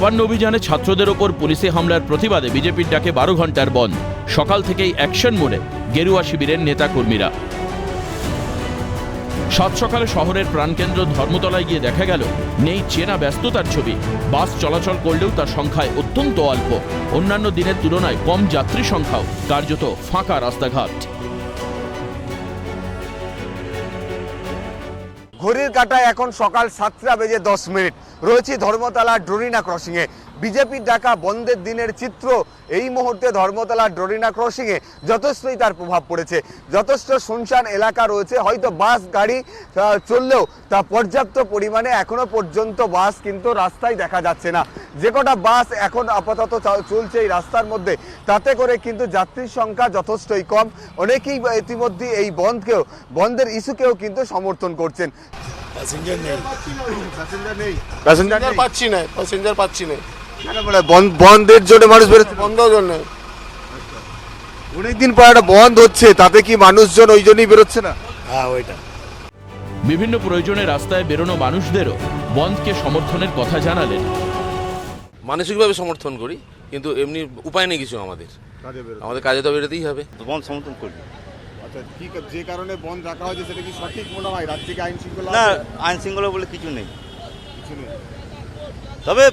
নবান্ন অভিযানে ছাত্রদের ওপর পুলিশি হামলার প্রতিবাদে বিজেপির ডাকে বারো ঘণ্টার বন্ধ। সকাল থেকেই অ্যাকশন মোডে গেরুয়া শিবিরের নেতাকর্মীরা। সাত সকালে শহরের প্রাণকেন্দ্র ধর্মতলায় গিয়ে দেখা গেল, নেই চেনা ব্যস্ততার ছবি। বাস চলাচল করলেও তার সংখ্যায় অত্যন্ত অল্প। অন্যান্য দিনের তুলনায় কম যাত্রী সংখ্যাও কার্যত ফাঁকা রাস্তাঘাট। ঘড়ির কাটায় এখন সকাল সাতটা বেজে দশ মিনিট। রয়েছি ধর্মতলা ডোরিনা ক্রসিংয়ে বিজেপির ডাকা বন্ধের দিনের চিত্র। এই মুহূর্তে ধর্মতলা ড্রোরিনা ক্রসিংয়ে যথেষ্টই তার প্রভাব পড়েছে। যথেষ্ট শুনশান এলাকা রয়েছে। হয়তো বাস গাড়ি চললেও তা পর্যাপ্ত পরিমাণে এখনও পর্যন্ত বাস কিন্তু রাস্তায় দেখা যাচ্ছে না। যে কটা বাস এখন আপাতত চলছে এই রাস্তার মধ্যে তাতে করে কিন্তু যাত্রীর সংখ্যা যথেষ্টই কম। অনেকেই ইতিমধ্যে এই বন্ধকেও বন্ধের ইস্যুকেও কিন্তু সমর্থন করছেন। প্যাসেঞ্জার নেই। প্যাসেঞ্জার নেই। প্যাসেঞ্জার পাচ্ছি না প্যাসেঞ্জার পাচ্ছি না। বন্ধের জন্য মানুষ বেরোচ্ছে বন্ধ জন্য। অনেকদিন পর একটা বন্ধ হচ্ছে তাতে কি মানুষজন ওই জন্যই বেরোচ্ছে না? হ্যাঁ ওইটা। বিভিন্ন প্রয়োজনে রাস্তায় বেরোনো মানুষদেরও বন্ধকে সমর্থনের কথা জানালেন। মানসিকভাবে সমর্থন করি কিন্তু এমনি উপায় নেই কিছু আমাদের। আমাদের কাজে তো বেরোতেই হবে। বন্ধ সমর্থন করি। আচ্ছা ঠিক যে কারণে বন্ধ রাখা হয়েছে সেটা কি সঠিক মনে হয়? রাজ্যে আইন শৃঙ্খলা না আইন শৃঙ্খলা বলে কিছু নেই। কিছু নেই। তবে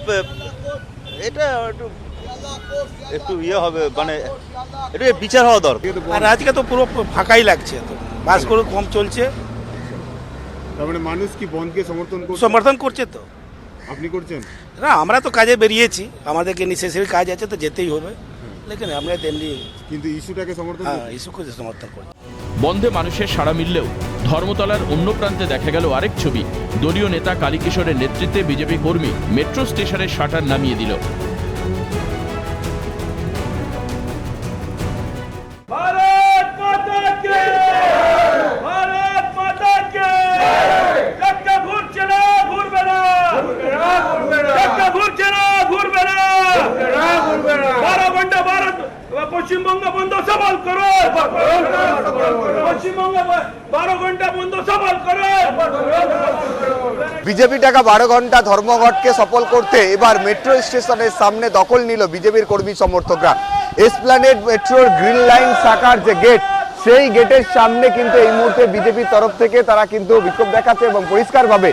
এটা একটু একটু ইয়ে হবে মানে একটু বিচার হওয়া দরকার। আর আজকে তো পুরো ফাঁকাই লাগছে তো বাসগুলো কম চলছে। তার মানে মানুষ কি বন্ধকে সমর্থন করছে? সমর্থন করছে তো। আপনি করছেন? না আমরা তো কাজে বেরিয়েছি। আমাদেরকে নেসেসারি কাজ আছে তো যেতেই হবে। লেকিন আমরা তেমনি কিন্তু ইস্যুটাকে সমর্থন হ্যাঁ ইস্যুকে সমর্থন করি বন্ধে মানুষের সাড়া মিললেও ধর্মতলার অন্য প্রান্তে দেখা গেল আরেক ছবি। দলীয় নেতা কালীকিশোরের নেতৃত্বে বিজেপি কর্মী মেট্রো স্টেশনের শাটার নামিয়ে দিল। পশ্চিমবঙ্গ বন্ধ সফল করো। পশ্চিমবঙ্গ বারো ঘণ্টা বন্ধ সফল করো। বিজেপি টাকা বারো ঘণ্টা ধর্মঘটকে সফল করতে এবার মেট্রো স্টেশনের সামনে দখল নিল বিজেপির কর্মী সমর্থকরা। এসপ্ল্যানেড মেট্রোর গ্রিন লাইন শাখার যে গেট, সেই গেটের সামনে কিন্তু এই মুহূর্তে বিজেপির তরফ থেকে তারা কিন্তু বিক্ষোভ দেখাচ্ছে এবং পরিষ্কারভাবে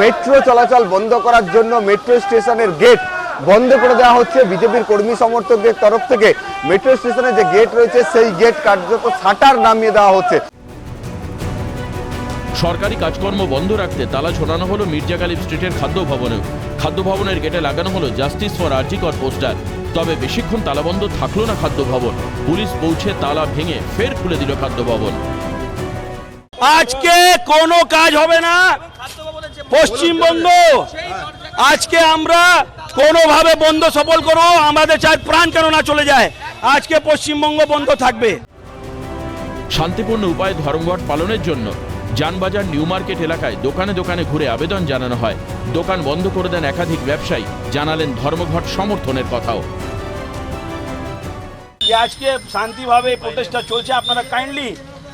মেট্রো চলাচল বন্ধ করার জন্য মেট্রো স্টেশনের গেট বন্ধ করে দেওয়া হচ্ছে। বিজেপির কর্মী সমর্থকদের তরফ থেকে মেট্রো স্টেশনে যে গেট রয়েছে সেই গেট কার্যত ছাটার নামিয়ে দেওয়া হচ্ছে। সরকারি কাজকর্ম বন্ধ রাখতে তালা ঝোলানো হলো মির্জা গালিব স্ট্রিটের খাদ্য ভবনেও। খাদ্য ভবনের গেটে লাগানো হলো জাস্টিস ফর আর্জিকর পোস্টার তবে বেশিক্ষণ তালাবন্ধ থাকল না খাদ্য ভবন। পুলিশ পৌঁছে তালা ভেঙে ফের খুলে দিল খাদ্য ভবন। আজকে কোনো কাজ হবে না। পশ্চিমবঙ্গ আজকে আমরা কোনোভাবে বন্ধ সফল করো আমাদের চাই প্রাণ কেন না চলে যায়? আজকে পশ্চিমবঙ্গ বন্ধ থাকবে। শান্তিপূর্ণ উপায়ে ধর্মঘট পালনের জন্য যানবাজার নিউ মার্কেট এলাকায় দোকানে দোকানে ঘুরে আবেদন জানানো হয়। দোকান বন্ধ করে দেন একাধিক ব্যবসায়ী। জানালেন ধর্মঘট সমর্থনের কথাও। যে আজকে শান্তিভাবে প্রচেষ্টা চলছে আপনারা কাইন্ডলি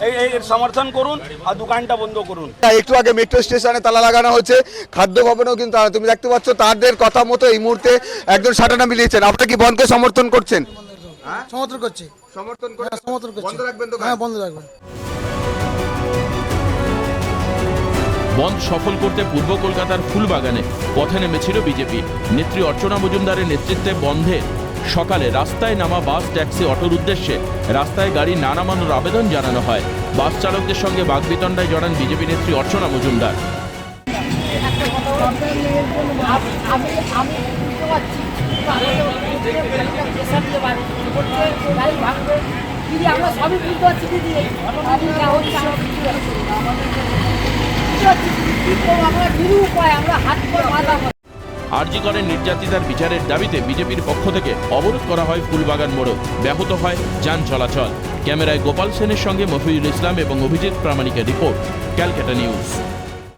এই এই সমর্থন করুন আর দোকানটা বন্ধ করুন। একটু আগে মেট্রো স্টেশনে তালা লাগানো হচ্ছে খাদ্য ভবনেও কিন্তু তুমি দেখতে পাচ্ছ তাদের কথা মতো এই মুহূর্তে একজন সাটানা মিলিয়েছেন। আপনারা কি বনকে সমর্থন করছেন? সমর্থন করছি। সমর্থন হ্যাঁ সমর্থন করছি। বন্ধ রাখবেন হ্যাঁ বন্ধ রাখবেন বন্ধ সফল করতে পূর্ব কলকাতার ফুলবাগানে পথে নেমেছিল বিজেপি। নেত্রী অর্চনা মজুমদারের নেতৃত্বে বন্ধে সকালে রাস্তায় নামা বাস, ট্যাক্সি, অটোর উদ্দেশ্যে রাস্তায় গাড়ি না নামানোর আবেদন জানানো হয়। বাস চালকদের সঙ্গে বাগবিতণ্ডায় জড়ান বিজেপি নেত্রী অর্চনা মজুমদার। আমরা হাত আরজি করেন নির্যাতিতার বিচারের দাবিতে বিজেপির পক্ষ থেকে অবরোধ করা হয় ফুলবাগান মোড়ে। ব্যাহত হয় যান চলাচল। ক্যামেরায় গোপাল সেনের সঙ্গে মফিজুল ইসলাম এবং অভিজিৎ প্রামাণিকের রিপোর্ট, ক্যালকাটা নিউজ।